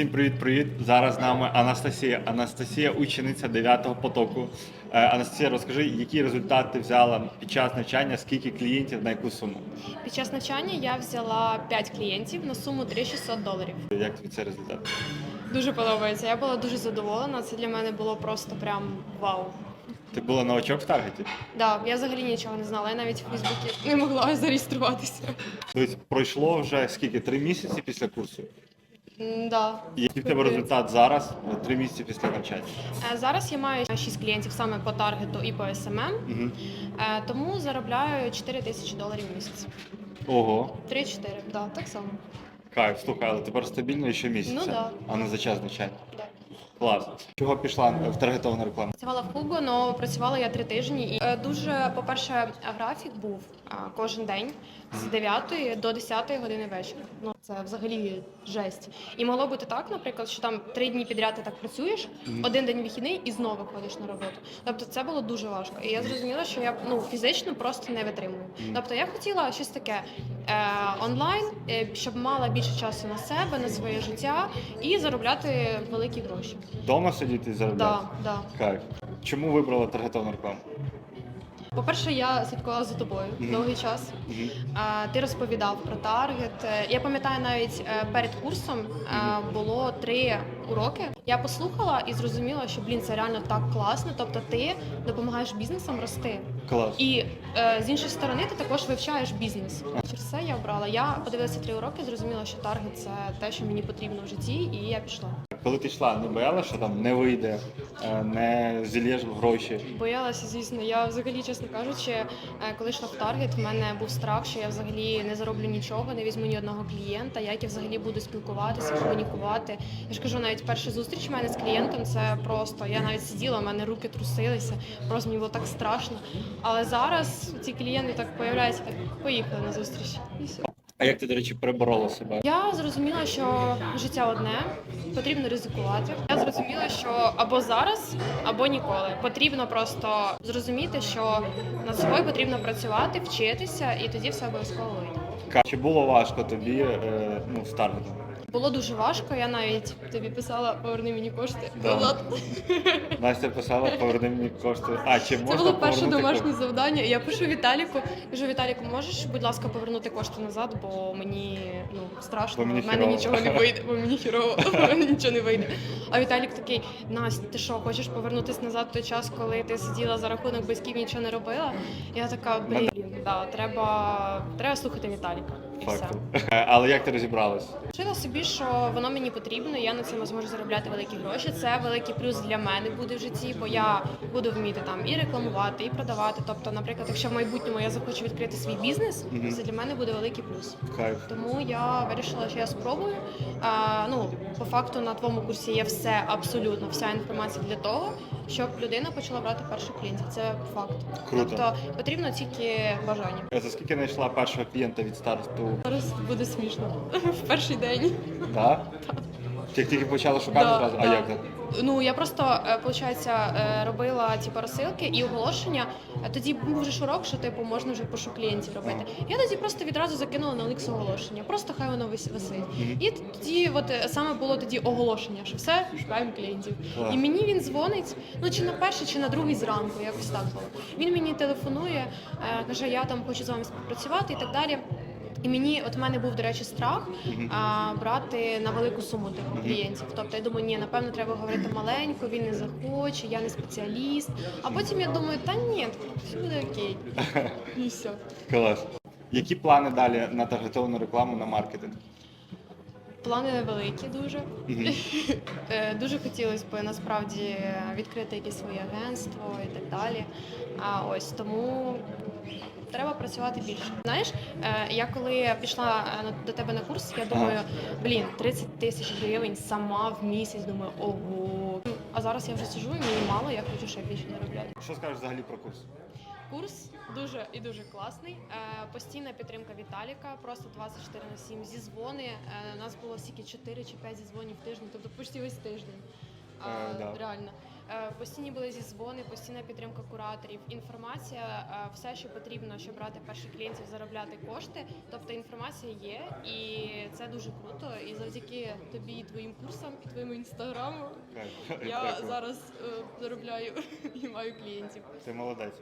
Всім привіт-привіт. Зараз з нами Анастасія. Анастасія, учениця 9-го потоку. Е, Анастасія, розкажи, які результати взяла під час навчання, скільки клієнтів, на яку суму? Під час навчання я взяла 5 клієнтів на суму 3600 доларів. Як тобі цей результат? Дуже подобається. Я була дуже задоволена. Це для мене було просто прям вау. Ти була новачок в таргеті? Да, я взагалі нічого не знала. Я навіть в Фейсбуці не могла зареєструватися. Тобто пройшло вже скільки? Три місяці після курсу? Да. Який в тебе результат зараз, е, три місяці після навчання? Е, Зараз я маю 6 клієнтів саме по таргету і по SMM, Угу. тому заробляю 4 тисячі доларів в місяць. Ого, 3-4, да, так само. кайф, слухай, але тепер стабільно і щомісяця, Ну да. а не за час навчання. Да. Клас. Чого пішла в таргетовану рекламу? Працювала в Hugo, але працювала я три тижні. І е, дуже, по-перше, графік був кожен день з 9 до 10 години вечора. Ну це взагалі жесть. І могло бути так, наприклад, що там три дні підряд ти так працюєш, один день вихідний і знову ходиш на роботу. Тобто це було дуже важко. І я зрозуміла, що я ну фізично просто не витримую. Тобто я хотіла щось таке е, онлайн, е, щоб мала більше часу на себе, на своє життя і заробляти великі гроші. Дома сидіти і заробляти? Да, да. Кайф. Чому вибрала таргетовану рекламу? По-перше, я слідкувала за тобою Мгм. довгий час. Мгм. А, Ти розповідав про таргет. Е, Я пам'ятаю навіть е, перед курсом е, було три уроки. Я послухала і зрозуміла, що блін, це реально так класно. Тобто, ти допомагаєш бізнесам рости. Клас. І е, з іншої сторони, ти також вивчаєш бізнес. Через це я обрала. Я подивилася три уроки, зрозуміла, що таргет це те, що мені потрібно в житті, і я пішла. Коли ти йшла, не боялася, що там не вийде, е, не зільєш гроші. Боялася, звісно. Я взагалі, чесно кажучи, е, коли йшла в таргет, в мене був страх, що я взагалі не зароблю нічого, не візьму ні одного клієнта, як я взагалі буду спілкуватися, комунікувати. Я ж кажу, навіть перша зустріч в мене з клієнтом це просто. Я навіть сиділа, в мене руки трусилися, просто мені було так страшно. Але зараз ці клієнти так появляються, так поїхали на зустріч. І все. А як ти, до речі, переборола себе? Я зрозуміла, що життя одне, потрібно ризикувати. Зрозуміла, що або зараз, або ніколи. Потрібно просто зрозуміти, що над собою потрібно працювати, вчитися, і тоді все обов'язково вийде. Чи було важко тобі е, ну, з таргетом? Було дуже важко. Я навіть тобі писала поверни мені кошти. Да. Влад. Настя писала, поверни мені кошти. А чи Це було перше повернути домашнє кошти? завдання. Я пишу Віталіку. Кажу, Віталіку, можеш, будь ласка, повернути кошти назад, бо мені ну страшно, Бо мені в мене хірово. нічого не вийде, бо мені хірово, в мене нічого не вийде. А Віталік такий: Настя, ти що, хочеш повернутися назад в той час, коли ти сиділа за рахунок батьків, нічого не робила? Я така, блін, да, треба, треба слухати Віталіка. Е, Але як ти розібралась? Вчила собі, що воно мені потрібно, я на цьому зможу заробляти великі гроші. Це великий плюс для мене буде в житті, бо я буду вміти там і рекламувати, і продавати. Тобто, наприклад, якщо в майбутньому я захочу відкрити свій бізнес, Мгм. це для мене буде великий плюс. Кайф. Тому я вирішила, що я спробую. А, ну, по факту на твоєму курсі є все, абсолютно вся інформація для того, щоб людина почала брати перших клієнтів. Це факт. Круто. Тобто потрібно тільки бажання. Е, За скільки знайшла першого клієнта від старту? Зараз буде смішно в перший день. Да? Як тільки почала шукати Да, одразу? А да. як так? Ну я просто виходить, робила типу, розсилки і оголошення. Е, Тоді був вже шурок, що типу можна вже пошук клієнтів робити. Я тоді просто відразу закинула на Олікс оголошення. Просто хай воно вис- висить. І тоді, от е, саме було тоді оголошення, що все шукаємо клієнтів. Клас. І мені він дзвонить. Ну чи на перший, чи на другий зранку, якось так було. Він мені телефонує, е, каже, я там хочу з вами співпрацювати і так далі. І мені, от в мене був, до речі, страх а, брати на велику суму Мгм. клієнтів. Тобто я думаю, ні, напевно, треба говорити маленько, він не захоче, я не спеціаліст. А потім я думаю, та ні, все буде окей. І все. Клас. Які плани далі на таргетовану рекламу на маркетинг? Плани невеликі дуже. Е, Дуже хотілося б насправді відкрити якесь своє агентство і так далі. А ось тому треба працювати більше. Знаєш, е, я коли пішла е, до тебе на курс, я думаю, блін, 30 тисяч гривень сама в місяць. Думаю, ого. А зараз я вже сижу і мені мало, я хочу ще більше заробляти. Що скажеш взагалі про курс? Курс дуже і дуже класний. Е, Постійна підтримка Віталіка, просто 24 на 7 зізвони. У нас було стільки 4 чи 5 зізвонів в тиждень, тобто почти весь тиждень. Е, да. Реально. Е, Постійні були зізвони, постійна підтримка кураторів, інформація, е, все, що потрібно, щоб брати перших клієнтів, заробляти кошти. Тобто інформація є, і це дуже круто. І завдяки тобі, твоїм курсам і твоєму інстаграму я зараз е, заробляю і маю клієнтів. Ти молодець.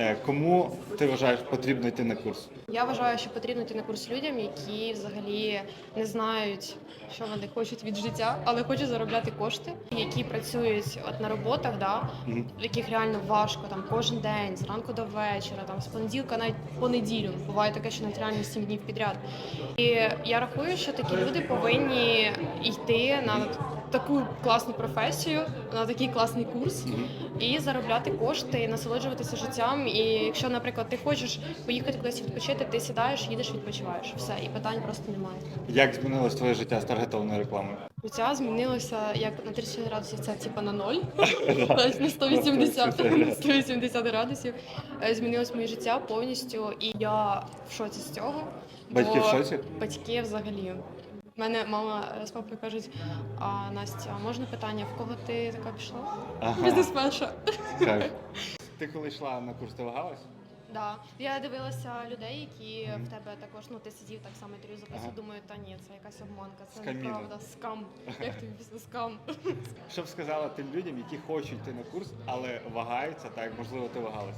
Е, Кому ти вважаєш потрібно йти на курс? Я вважаю, що потрібно йти на курс людям, які взагалі не знають, що вони хочуть від життя, але хочуть заробляти кошти, які працюють от на роботах, да, в яких реально важко там кожен день, зранку до вечора, там з понеділка навіть по неділю. Буває таке, що навіть реально сім днів підряд. І я рахую, що такі люди повинні йти на таку класну професію, на такий класний курс і заробляти кошти, і насолоджуватися життям. І якщо, наприклад, ти хочеш поїхати кудись відпочити, ти сідаєш, їдеш, відпочиваєш. Все, і питань просто немає. Як змінилось твоє життя з таргетованою рекламою? Життя змінилося як на 30 градусів, це типа на ноль, на 180, на 180 градусів. Е, Змінилось моє життя повністю, і я в шоці з цього. Батьки в шоці? Батьки взагалі. У мене мама е, з папою кажуть: а Настя, а можна питання, в кого ти така пішла? Ага. Бізнесменша. Так. Ти коли йшла на курс, ти вагалась? Да. Я дивилася людей, які в тебе також, ну ти сидів так само інтерв'ю записував, Ага. думаю, та ні, це якась обманка, це Скаміна. неправда, скам. Як тобі після скам? Що б сказала тим людям, які хочуть йти на курс, але вагаються, так як можливо ти вагалась?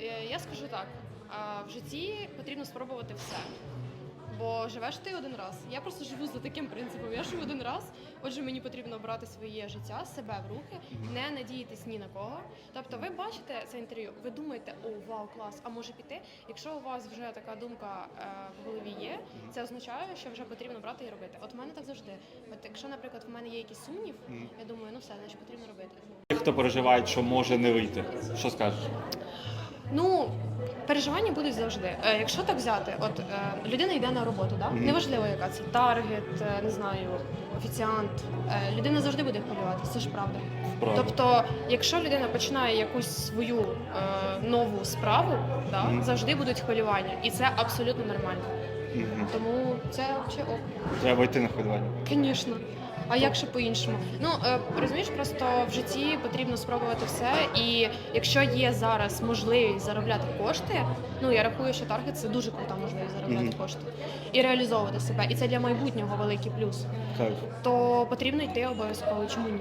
Е, Я скажу так: а, в житті потрібно спробувати все. Бо живеш ти один раз. Я просто живу за таким принципом. Я живу один раз. Отже, мені потрібно брати своє життя, себе в руки, не надіятись ні на кого. Тобто, ви бачите це інтерв'ю, ви думаєте, о, вау, клас, а може піти. Якщо у вас вже така думка е, в голові є, це означає, що вже потрібно брати і робити. От в мене так завжди. От якщо, наприклад, в мене є якийсь сумнів, я думаю, ну все, значить потрібно робити. Хто переживають, що може не вийти. Що скажеш? Ну, переживання будуть завжди. Е, якщо так взяти, от е, людина йде на роботу, да? Неважливо, яка це таргет, е, не знаю, офіціант. Людина завжди буде хвилюватися, це ж правда. Правда. Тобто, якщо людина починає якусь свою е, нову справу, да, Мгм. завжди будуть хвилювання, і це абсолютно нормально. Мгм. Тому це ще ок. Треба йти на хвилювання. Звісно. А як ще по-іншому? Ну е, розумієш, просто в житті потрібно спробувати все. І якщо є зараз можливість заробляти кошти, ну я рахую, що таргет це дуже крута можливість заробляти Мгм. кошти і реалізовувати себе. І це для майбутнього великий плюс. Так. То потрібно йти обов'язково. Чому ні?